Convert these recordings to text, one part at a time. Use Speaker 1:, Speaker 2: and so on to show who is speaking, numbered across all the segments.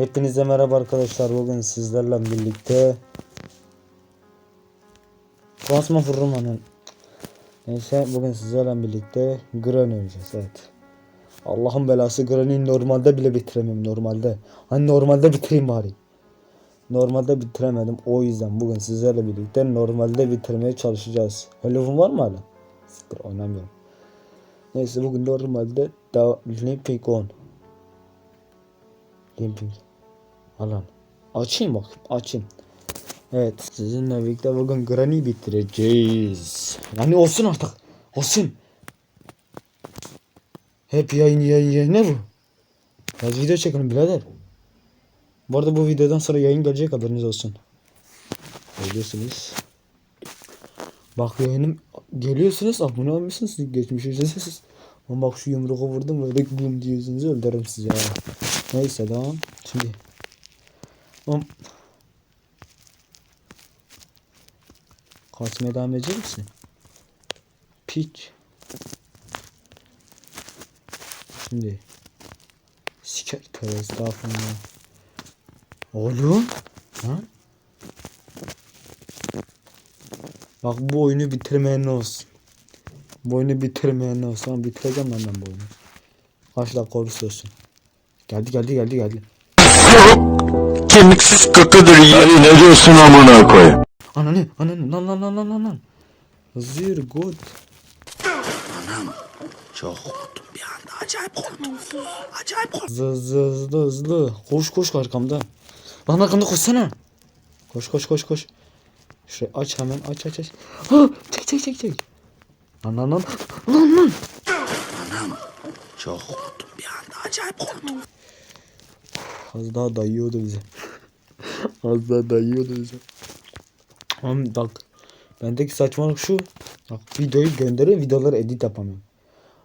Speaker 1: Hepinize merhaba arkadaşlar. Bugün sizlerle birlikte Basma Fırman'ın Neyse bugün sizlerle birlikte Granny oynayacağız evet. Allah'ın belası Granny'yi normalde bile bitiremem normalde. Hani normalde bitireyim bari. Normalde bitiremedim o yüzden bugün sizlerle birlikte normalde bitirmeye çalışacağız. Telefon var mı hala? Sıfır oynamıyorum. Neyse bugün normalde da Limping on. Limping. Alan. Açayım bak. Açayım. Evet. Sizinle birlikte bugün Granny bitireceğiz. Yani olsun artık. Olsun. Hep yayın yayın yayın. Ne bu? Biraz video çekelim birader. Bu arada bu videodan sonra yayın gelecek haberiniz olsun. Geliyorsunuz. Bak yayınım geliyorsunuz abone olmuşsunuz geçmiş ücretsiz. Ama bak şu yumruğu vurdum böyle bum diyorsunuz öldürürüm sizi ya. Neyse devam. Şimdi. Oğlum. Kaçmaya devam edecek misin? Piç. Şimdi. Siker tövbe estağfurullah. Oğlum. Ha? Bak bu oyunu bitirmeyen olsun. Bu oyunu bitirmeyen olsun. Ama bitireceğim ben, ben bu oyunu. Kaç dakika olursa olsun. Geldi geldi geldi geldi.
Speaker 2: Kemiksiz kakıdır yani ne diyorsun amına koy.
Speaker 1: Ananı ananı lan lan lan lan lan lan. Hızlı yürü good.
Speaker 2: Çok korktum bir anda acayip korktum. Acayip korktum.
Speaker 1: Hızlı hızlı hızlı hızlı. Koş koş arkamda. Lan arkamda koşsana. Koş koş koş koş. Şurayı aç hemen aç aç aç. Ha, çek çek çek çek. Lan lan lan. Lan lan.
Speaker 2: Çok korktum bir anda acayip korktum.
Speaker 1: Az daha dayıyordu bize. Az daha dayıyordu bize. Ama bak. Bendeki saçmalık şu. Bak videoyu gönderiyor videoları edit yapamıyorum.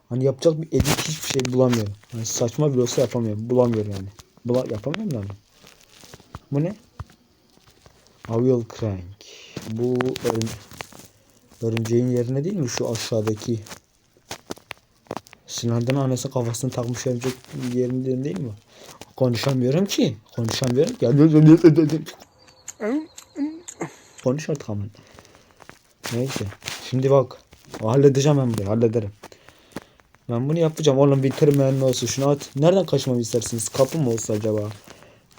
Speaker 1: Hani yapacak bir edit hiçbir şey bulamıyorum. Hani saçma bir olsa yapamıyorum. Bulamıyorum yani. Bula yapamıyorum yani. Bu ne? Avial Crank. Bu örüm örümceğin yerine değil mi? Şu aşağıdaki. Sinan'dan annesi kafasını takmış örümcek yerinde değil mi? Konuşamıyorum ki. Konuşamıyorum. Ya Konuş artık aman. Neyse. Şimdi bak. Halledeceğim ben burayı. Hallederim. Ben bunu yapacağım. Oğlum bitirmeyen ne olsun. Şunu at. Nereden kaçmamı istersiniz? Kapı mı olsa acaba?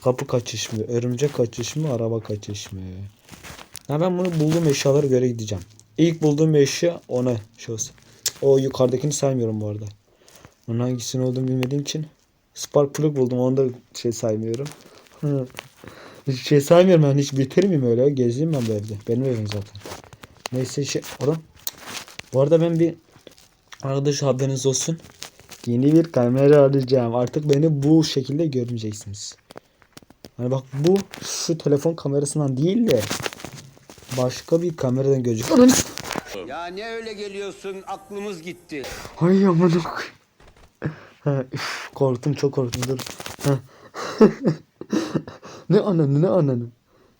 Speaker 1: Kapı kaçış mı? Örümcek kaçış mı? Araba kaçış mı? Ya ben bunu bulduğum eşyalara göre gideceğim. İlk bulduğum eşya ona olsun. O yukarıdakini saymıyorum bu arada. Onun hangisinin olduğunu bilmediğim için. Spark plug buldum. Onu da şey saymıyorum. Hiç şey saymıyorum ben. Hiç bitirmeyeyim öyle. Gezeyim ben bu evde. Benim evim zaten. Neyse şey. Oğlum. Bu arada ben bir arkadaş haberiniz olsun. Yeni bir kamera alacağım. Artık beni bu şekilde görmeyeceksiniz. Hani bak bu şu telefon kamerasından değil de başka bir kameradan s-
Speaker 3: Ya ne öyle geliyorsun aklımız gitti.
Speaker 1: Ay aman ok. Korktum çok korktum dur. Ne ananı ne ananı.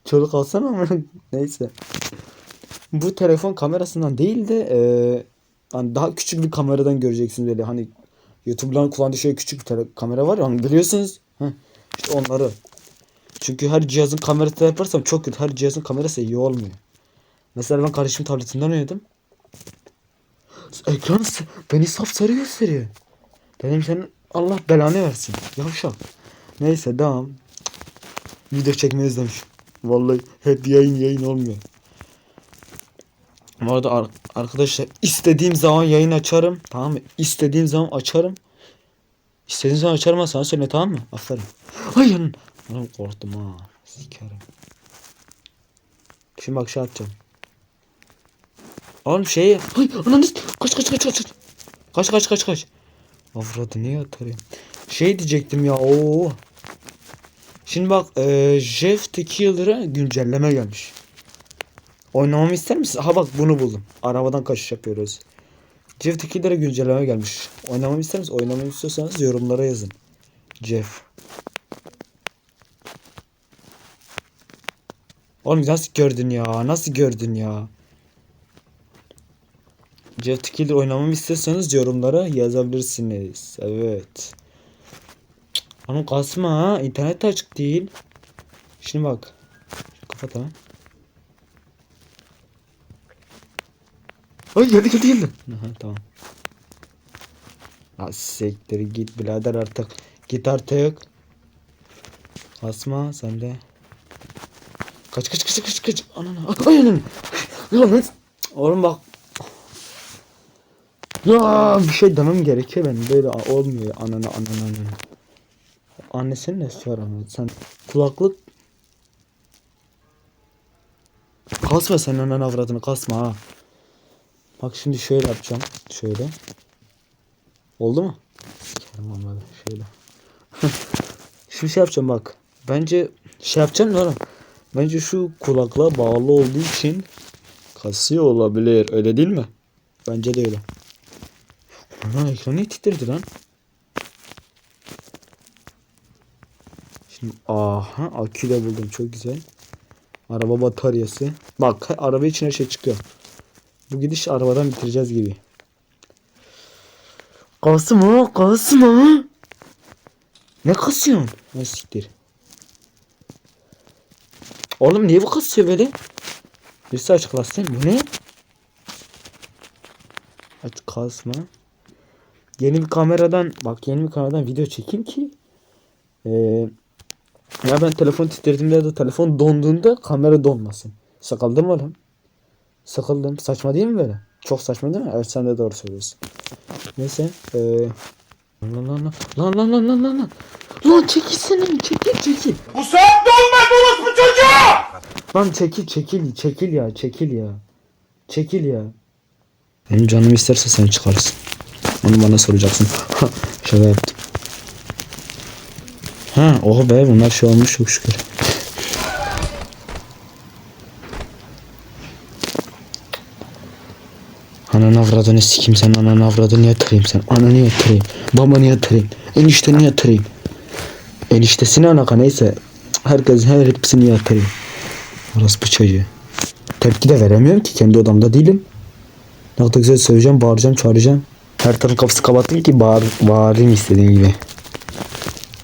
Speaker 1: Çocuk alsana ama neyse. Bu telefon kamerasından değil de eee, hani daha küçük bir kameradan göreceksiniz böyle hani YouTube'ların kullandığı şöyle küçük bir kamera var ya hani biliyorsunuz. Heh, işte onları. Çünkü her cihazın kamerası yaparsam çok kötü. Her cihazın kamerası iyi olmuyor. Mesela ben kardeşim tabletinden oynadım. Ekran beni sapsarı gösteriyor. Dedim senin Allah belanı versin. Yavşak. Neyse devam. Video çekmeyi özlemişim. Vallahi hep yayın yayın olmuyor. Bu arada ar- arkadaşlar istediğim zaman yayın açarım. Tamam mı? İstediğim zaman açarım. İstediğim zaman açarım ha sana söyle tamam mı? Aferin. Ay yanın. Lan korktum ha. Sikerim. Şimdi bak şey atacağım. Oğlum şey. Ay ananı. Kaç kaç kaç kaç. Kaç kaç kaç kaç. Avradı niye atarım? Şey diyecektim ya. Oo. Şimdi bak eee Jeff the güncelleme gelmiş. Oynamamı ister misin? Ha bak bunu buldum. Arabadan kaçış yapıyoruz. Jeff the güncelleme gelmiş. Oynamamı ister misin? Oynamamı istiyorsanız yorumlara yazın. Jeff. Oğlum nasıl gördün ya? Nasıl gördün ya? Jeff Killer oynamamı istiyorsanız yorumlara yazabilirsiniz. Evet. Onun kasma ha. İnternet aç. değil. Şimdi bak. Kapat hemen. Ay geldi geldi geldi. Aha, tamam. Ha siktir git birader artık. Git artık. Asma sen de. Kaç kaç kaç kaç kaç. Ananı. Ay ananı. Lan lan. Oğlum bak. Ya bir şey demem gerekiyor benim böyle olmuyor ananı ananı ananı. Annesinin nesi var ama sen kulaklık Kasma sen anan avradını kasma ha. Bak şimdi şöyle yapacağım. Şöyle. Oldu mu? Sikerim olmadı. Şöyle. Şimdi şey yapacağım bak. Bence şey yapacağım da oğlum. Bence şu kulaklığa bağlı olduğu için kasıyor olabilir. Öyle değil mi? Bence de öyle. Ana ekranı titredi lan. Şimdi aha akü de buldum çok güzel. Araba bataryası. Bak araba için her şey çıkıyor. Bu gidiş arabadan bitireceğiz gibi. Kasma kasma. Ne kasıyorsun? Ne siktir. Oğlum niye bu kasıyor böyle? Birisi açıklasın. Bu ne? Aç kasma. Yeni bir kameradan bak yeni bir kameradan video çekeyim ki ee, ya ben telefon titrettiğimde ya da telefon donduğunda kamera donmasın. Sıkıldım lan? Sıkıldım. Saçma değil mi böyle? Çok saçma değil mi? Evet sen de doğru söylüyorsun. Neyse. Ee, lan lan lan lan lan lan lan lan lan lan çekilsene çekil çekil.
Speaker 2: Bu saatte olmaz orospu çocuğu!
Speaker 1: Lan çekil çekil çekil ya çekil ya. Çekil ya. Benim canım isterse sen çıkarsın. Onu bana soracaksın. Şaka yaptım. Ha oh be bunlar şey olmuş çok şükür. Ananı avradını sikeyim sen ananı avradını yatırayım sen? Ananı yatırayım babanı yatırayım enişteni yatırayım eniştesini anaka neyse. Herkes her hepsini yatırayım Orası bu çocuğu. Tepki de veremiyorum ki kendi odamda değilim. Ne kadar güzel söyleyeceğim bağıracağım çağıracağım her tarafın kapısı kapattım ki bağır, bağırayım istediğim gibi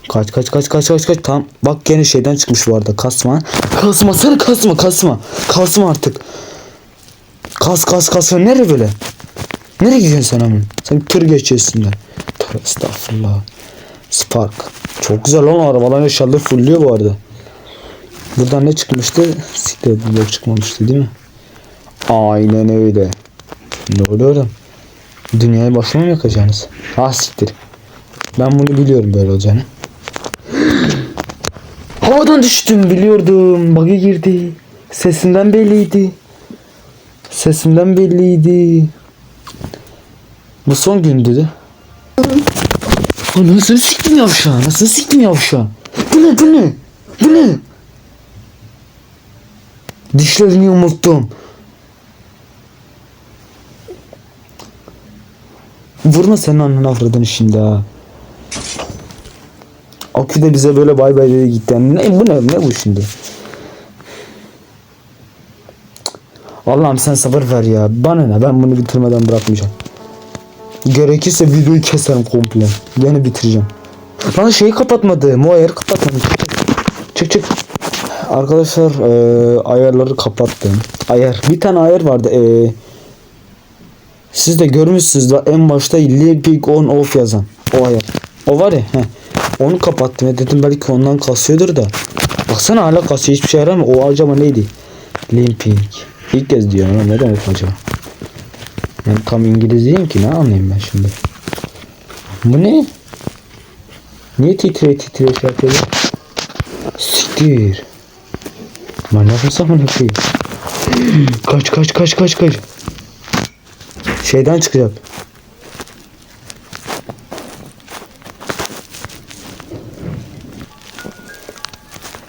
Speaker 1: Kaç kaç kaç kaç kaç kaç tam bak gene şeyden çıkmış bu arada kasma kasma sen kasma kasma kasma artık Kas kas kas nereye böyle? Nereye gidiyorsun sen amin? Sen tır geçiyorsun da. Tövbe estağfurullah. Spark. Çok güzel lan arabalar inşallah fulluyor bu arada. Buradan ne çıkmıştı? Siktir yok çıkmamıştı değil mi? Aynen öyle. Ne oluyor oğlum? Dünyayı başıma mı yakacaksınız? Ah siktir. Ben bunu biliyorum böyle olacağını. Havadan düştüm biliyordum. Bug'a girdi. Sesinden belliydi. Sesimden belliydi. Bu son gündü de. Anasını siktim yavşağı. Anasını siktim yavşağı. Bu ne bu ne? Bu ne? Dişlerini yumurttum. Vurma senin annen avradını şimdi ha. Akü de bize böyle bay bay dedi gitti. Ne bu ne? Ne bu şimdi? Allah'ım sen sabır ver ya. Bana ne ben bunu bitirmeden bırakmayacağım. Gerekirse videoyu keserim komple. Yine bitireceğim. Lan şeyi kapatmadı. Ayarı kapatmadı. Çık çık. Arkadaşlar e, ayarları kapattım. Ayar. Bir tane ayar vardı. E, siz de görmüşsünüz da en başta Limping on off yazan. O ayar. O var ya. Heh. Onu kapattım. Dedim belki ondan kasıyordur da. Baksana hala kasıyor. Hiçbir şey yaramıyor. O acaba neydi? Limping. İlk kez diyorum ama ne demek acaba? Ben tam İngiliz değilim ki ne anlayayım ben şimdi. Bu ne? Niye titreye titreye şey yapıyor? Siktir. Manyak mısın amına koyayım? Kaç kaç kaç kaç kaç. Şeyden çıkacak.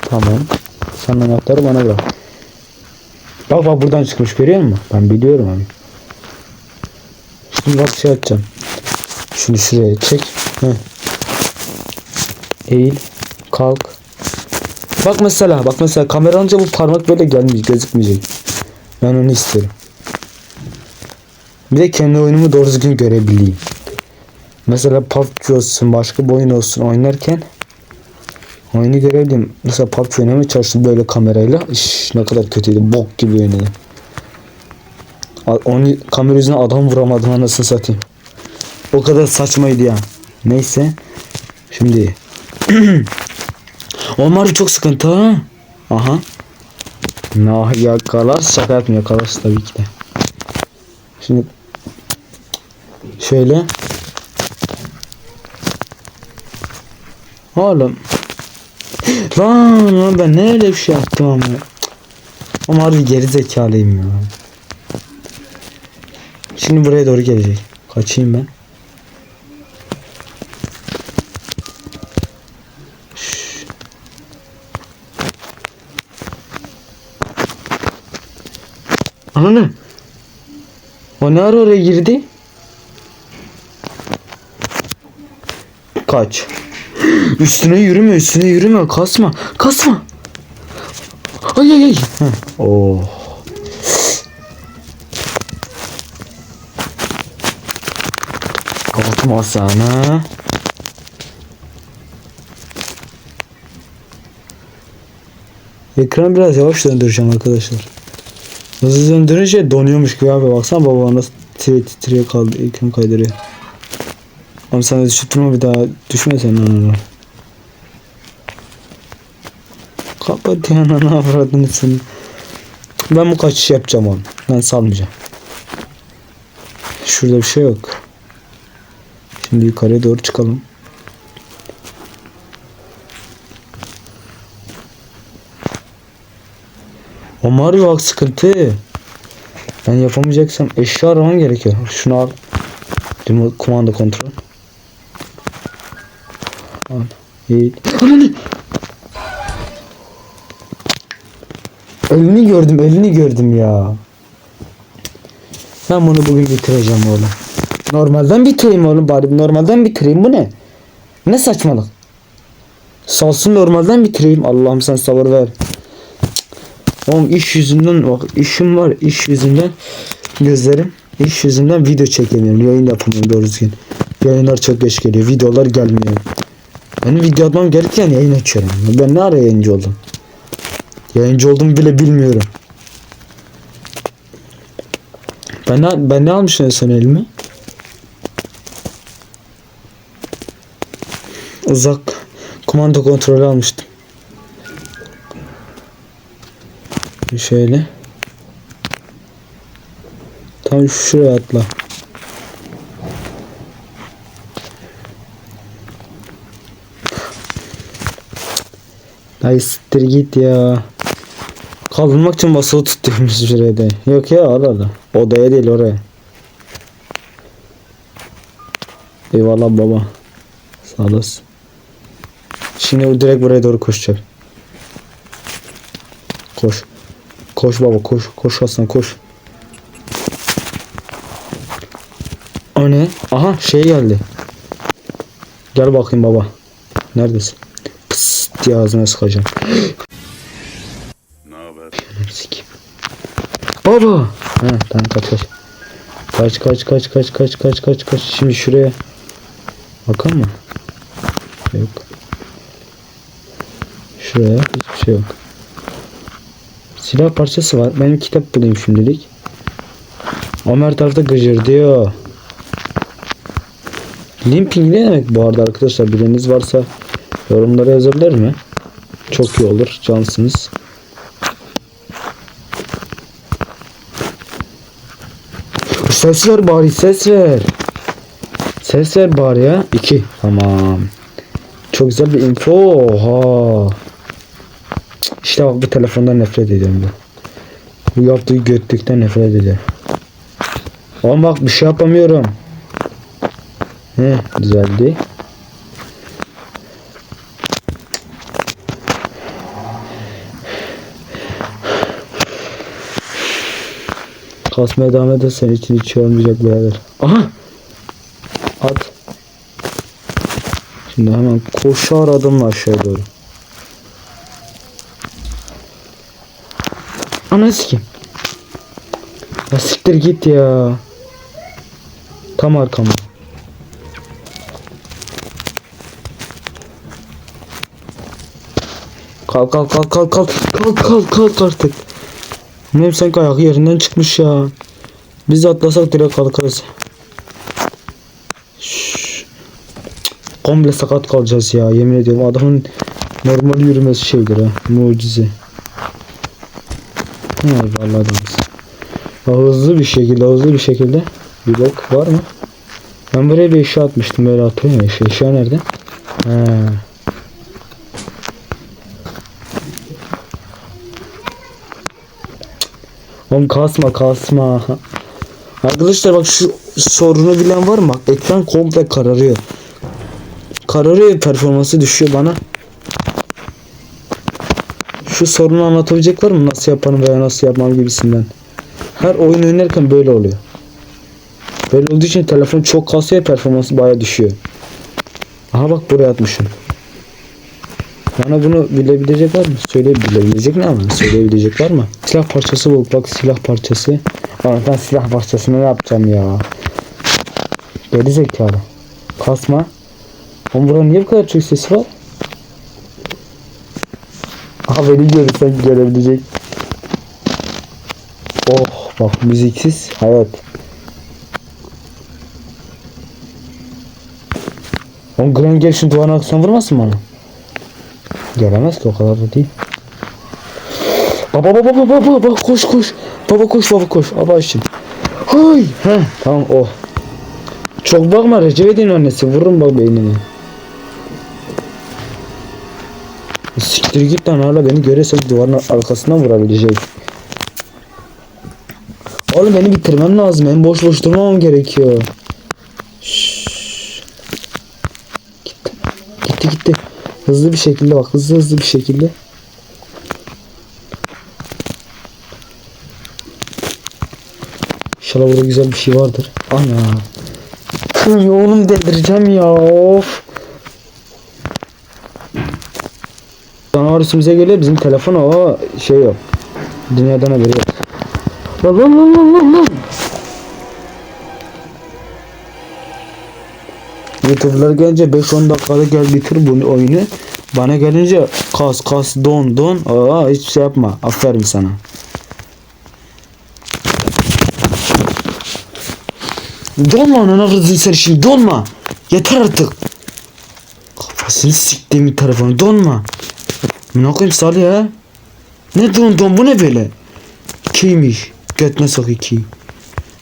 Speaker 1: Tamam. Sen anahtarı bana bırak. Bak bak buradan çıkmış görüyor musun? Ben biliyorum abi. Şimdi bak şey yapacağım. Şunu şuraya çek. Heh. Eğil. Kalk. Bak mesela bak mesela kamera bu parmak böyle gelmeyecek gözükmeyecek. Ben onu isterim. Bir de kendi oyunumu doğru düzgün görebileyim. Mesela PUBG olsun başka bir oyun olsun oynarken Aynı görevdim. Mesela PUBG oynamaya çalıştım böyle kamerayla. İş, ne kadar kötüydü. Bok gibi oynadım. Onu kamera yüzüne adam vuramadım anasını satayım. O kadar saçmaydı ya. Neyse. Şimdi. Omar çok sıkıntı ha. Aha. Nah yakalar şaka yapmıyor yakalar tabii ki de. Şimdi şöyle. Oğlum. Lan ben ne öyle bir şey yaptım ama. Ama harbi geri ya. Şimdi buraya doğru gelecek. Kaçayım ben. Ananı. O ne ara oraya girdi Kaç. Üstüne yürüme üstüne yürüme. Kasma kasma. Ay ay ay. Heh. Oh. Kalkma sana Ekran biraz yavaş döndüreceğim arkadaşlar. Hızlı döndürünce donuyormuş gibi abi. Baksana baba nasıl titre titreye kaldı ekran kaydırıyor De düşüp durma bir daha düşme sen onu Kapat ya ne avradını seni Ben bu kaçış yapacağım onu Ben salmayacağım Şurada bir şey yok Şimdi yukarıya doğru çıkalım O Mario bak sıkıntı. Ben yapamayacaksam eşya aramam gerekiyor. Şunu al. Kumanda kontrol. Elini gördüm, elini gördüm ya. Ben bunu bugün bitireceğim oğlum. Normalden bitireyim oğlum bari normalden bitireyim bu ne? Ne saçmalık? Salsın normalden bitireyim. Allah'ım sen sabır ver. Oğlum iş yüzünden bak işim var iş yüzünden gözlerim iş yüzünden video çekemiyorum yayın yapamıyorum doğru düzgün yayınlar çok geç geliyor videolar gelmiyor benim video atmam gerekirken yayın açıyorum. Ben ne ara yayıncı oldum? Yayıncı olduğumu bile bilmiyorum. Ben ne, ben ne almıştım en son elime? Uzak kumanda kontrolü almıştım. Şöyle. Tam şuraya atla. Ay siktir git ya. Kaldırmak için basılı tutuyormuş şuraya da. Yok ya al al. Odaya değil oraya. Eyvallah baba. Sağ olasın. Şimdi direkt buraya doğru koşacak. Koş. Koş baba koş. Koş Hasan koş. O ne? Aha şey geldi. Gel bakayım baba. Neredesin? Diye ağzına sıkacağım.
Speaker 2: Ne haber?
Speaker 1: Baba. Ha tamam kaç kaç. Kaç kaç kaç kaç kaç kaç kaç kaç. Şimdi şuraya. Bakalım mı? Yok. Şuraya hiçbir şey yok. Silah parçası var. Benim kitap bulayım şimdilik. Ömer tarafta gıcır diyor. Limping ne demek bu arada arkadaşlar? Bileniniz varsa yorumlara yazabilir mi? Çok iyi olur. Cansınız. Ses ver bari ses ver. Ses ver bari ya. 2. Tamam. Çok güzel bir info. Oha. İşte bak bu telefondan nefret ediyorum bu. Bu yaptığı götlükten nefret ediyorum. Ama bak bir şey yapamıyorum. He düzeldi. Kasmaya devam edersen için hiç şey olmayacak birader. Aha! At. Şimdi hemen koşar adımla aşağı doğru. Ana sikeyim. Ya siktir git ya. Tam arkamda. Kalk kalk kalk kalk kalk kalk kalk kalk artık. Ne sen ayak yerinden çıkmış ya. Biz atlasak direkt kalkarız. Şşş. Komple sakat kalacağız ya yemin ediyorum adamın normal yürümesi şeydir ha mucize. Ne vallahi adamız. Hızlı bir şekilde hızlı bir şekilde bir bak var mı? Ben buraya bir eşya atmıştım böyle hatırlıyorum eşya. Eşya nerede? He. Oğlum kasma kasma. Arkadaşlar bak şu sorunu bilen var mı? Ekran komple kararıyor. Kararıyor performansı düşüyor bana. Şu sorunu anlatabilecek var mı? Nasıl yaparım veya nasıl yapmam gibisinden. Her oyun oynarken böyle oluyor. Böyle olduğu için telefon çok kasıyor performansı baya düşüyor. Aha bak buraya atmışım. Bana bunu bilebilecek var mı? Söyleyebilecek ne ama söyleyebilecek var mı? Silah parçası bul bak silah parçası. Aa, ben silah parçasını ne yapacağım ya? Geri zekalı. Kasma. Oğlum burada niye bu kadar çok ses var? Aha beni görürsen görebilecek. Oh bak müziksiz hayat. Oğlum Gren gel şu duvarın arkasına vurmasın bana. Gelemez ki o kadar da değil. Baba baba baba baba koş koş. Baba koş baba koş. Baba için. Hay. He tamam oh. Çok bakma Recep edin annesi vururum bak beynini. Siktir git lan hala beni görürse duvarın arkasından vurabilecek. Oğlum beni bitirmem lazım. Ben boş boş durmamam gerekiyor. Şşş. Gitti. Gitti gitti. Hızlı bir şekilde bak. Hızlı hızlı bir şekilde. İnşallah burada güzel bir şey vardır. Ana. Oğlum delireceğim ya. Of. Canavar üstümüze geliyor. Bizim telefon o şey yok. Dünyadan haberi yok. Lan lan lan lan lan lan. YouTuber'lar gelince 5-10 dakikada gel bitir bu oyunu. Bana gelince kas kas don don. Aa hiçbir şey yapma. Aferin sana. Donma anana kızın sen şimdi donma. Yeter artık. Kafasını siktiğim telefonu donma. Ne koyayım Salih ya? Ne don don bu ne böyle? Kiymiş. Götüne sok iki.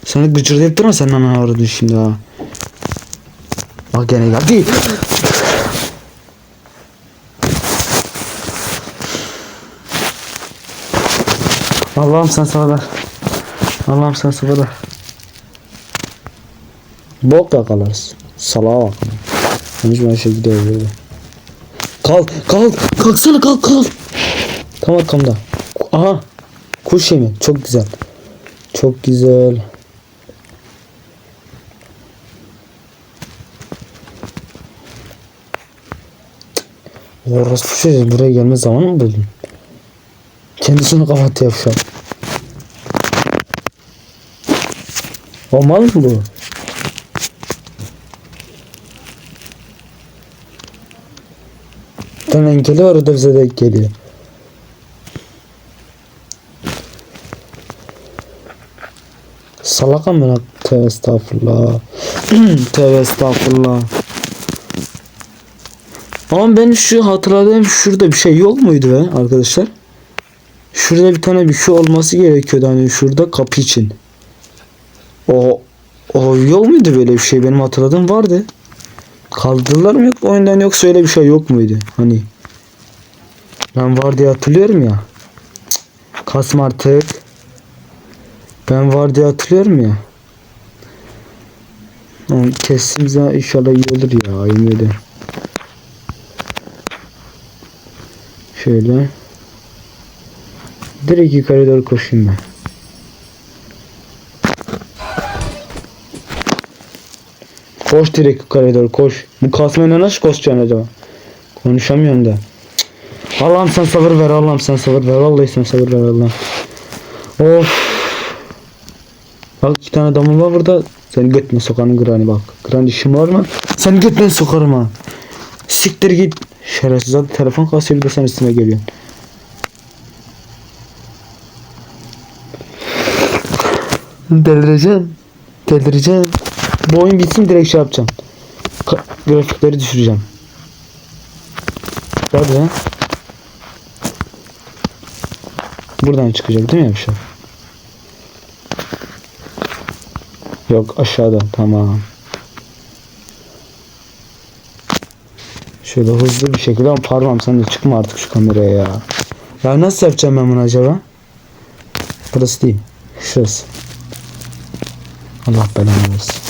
Speaker 1: Sana gıcırdayıp durma sen ananı aradın şimdi ha. Bak gene geldi. Allah'ım sen sabır. Allah'ım sen sabır. Bok yakalarız. Salağa bak. Henüz ben şey gidiyor böyle. Kalk kalk kalksana kalk kalk. Tam arkamda. Aha. Kuş yemi. Çok güzel. Çok güzel. Orası şey buraya gelme zaman mı buldun? Kendisini kapattı yapacak. O mal mı bu? Tane engeli var o da bize denk geliyor. Salak amına tövbe estağfurullah. tövbe estağfurullah. Ama ben şu hatırladığım şurada bir şey yok muydu be arkadaşlar? Şurada bir tane bir şey olması gerekiyordu hani şurada kapı için. O o yok muydu böyle bir şey? Benim hatırladığım vardı. Kaldırdılar mı yok oyundan yoksa öyle bir şey yok muydu? Hani ben var diye hatırlıyorum ya. Cık, artık. Ben var diye hatırlıyorum ya. Ama Kesimize inşallah iyi olur ya. Yemin ederim. Şöyle. Direkt yukarı doğru koşayım ben. Koş direkt yukarı doğru koş. Bu kasmayla nasıl koşacaksın acaba? Konuşamıyorum da. Allah'ım sen sabır ver Allah'ım sen sabır ver. Vallahi sen sabır ver Allah'ım. Of. Bak iki tane adamım var burada. Seni götüne sokanın granny bak. Granny işin var mı? Seni götüne sokarım ha. Siktir git. Şerefsiz hadi telefon kasıyor bir de sen üstüme geliyorsun. Delireceğim. Delireceğim. Bu oyun bitsin direkt şey yapacağım. Ka grafikleri düşüreceğim. Hadi lan. Buradan çıkacak değil mi bir şey? Yok aşağıda tamam. Şöyle hızlı bir şekilde ama parmağım sen de çıkma artık şu kameraya ya. Ya nasıl yapacağım ben bunu acaba? Burası değil. Şurası. Allah belanı versin.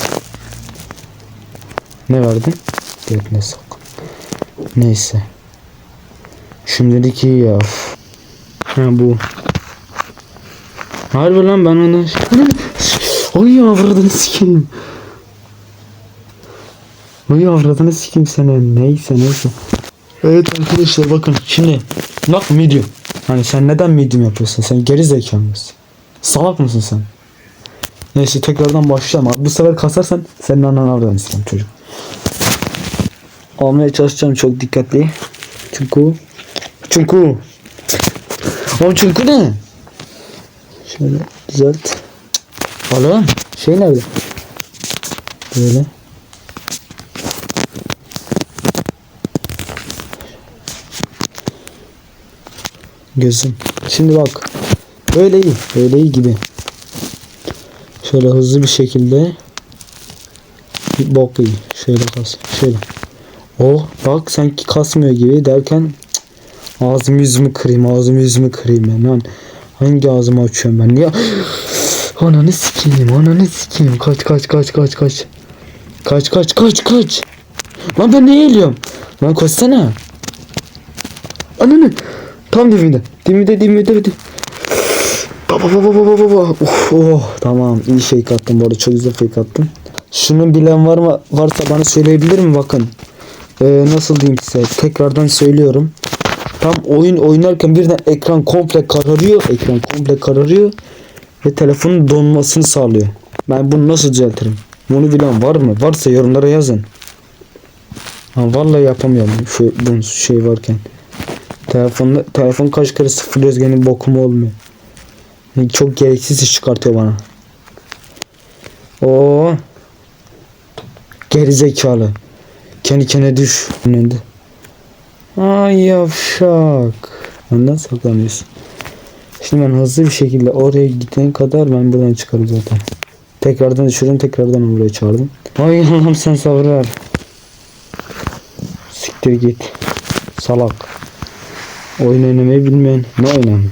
Speaker 1: Ne verdin? Götüne sok. Neyse. Şimdilik iyi ya. Ha bu. Harbi lan ben onu... Oy avradını sikeyim. Oy avradını sikeyim seni. Neyse neyse. Evet arkadaşlar bakın şimdi. Bak medium. Hani sen neden medium yapıyorsun? Sen geri zekalı mısın? Salak mısın sen? Neyse tekrardan başlayalım. abi. Bu sefer kasarsan senin anan avradını sikeyim çocuk. Almaya çalışacağım çok dikkatli. Çünkü çünkü Oğlum çünkü ne? Şöyle düzelt. Oğlum şey nerede? Böyle. gözüm. Şimdi bak. Böyle iyi. Böyle iyi gibi. Şöyle hızlı bir şekilde bir bok iyi. Şöyle kas. Şöyle. Oh bak sanki kasmıyor gibi derken cık, ağzımı yüzümü kırayım ağzımı yüzümü kırayım ben lan. Hangi ağzımı açıyorum ben ya? ananı sikeyim ananı sikeyim kaç kaç kaç kaç kaç. Kaç kaç kaç kaç. Lan ben ne eğiliyorum? Lan koşsana. Ananı tam dibinde dibinde dibinde dibinde Baba baba baba baba. Of, oh, tamam iyi fake attım bu arada çok güzel fake attım. Şunu bilen var mı varsa bana söyleyebilir mi bakın. Ee, nasıl diyeyim size tekrardan söylüyorum. Tam oyun oynarken birden ekran komple kararıyor. Ekran komple kararıyor. Ve telefonun donmasını sağlıyor. Ben bunu nasıl düzeltirim? Bunu bilen var mı? Varsa yorumlara yazın. Ha, vallahi yapamıyorum şu bu şey varken. Telefon telefon kaç kere sıfırlıyoruz gene bokum olmuyor. Çok gereksiz iş çıkartıyor bana. Oo. Geri zekalı. Kendi kendine düş. Önünde. Ay yavşak. Ondan saklanıyorsun. Şimdi ben hızlı bir şekilde oraya gidene kadar ben buradan çıkarım zaten. Tekrardan düşürdüm tekrardan buraya çağırdım. Ay Allah'ım sen sabır ver. Siktir git. Salak. Oyun oynamayı bilmeyen ne oynamıyor?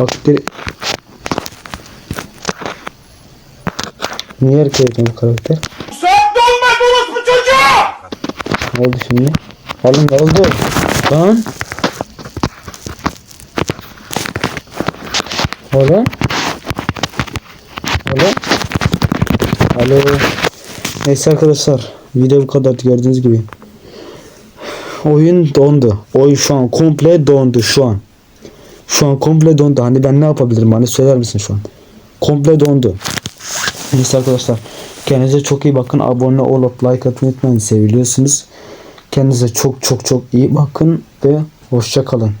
Speaker 1: Bak direkt... Niye hareket etmiyor karakter?
Speaker 2: Sen dolma bu çocuğu!
Speaker 1: Ne oldu şimdi? Oğlum ne oldu? Lan? Oğlum? Oğlum? Alo? Neyse arkadaşlar. Video bu kadar gördüğünüz gibi. Oyun dondu. Oyun şu an komple dondu şu an. Şu an komple dondu. Hani ben ne yapabilirim? Hani söyler misin şu an? Komple dondu. Neyse arkadaşlar. Kendinize çok iyi bakın. Abone olup like atmayı unutmayın. Seviliyorsunuz. Kendinize çok çok çok iyi bakın ve hoşça kalın.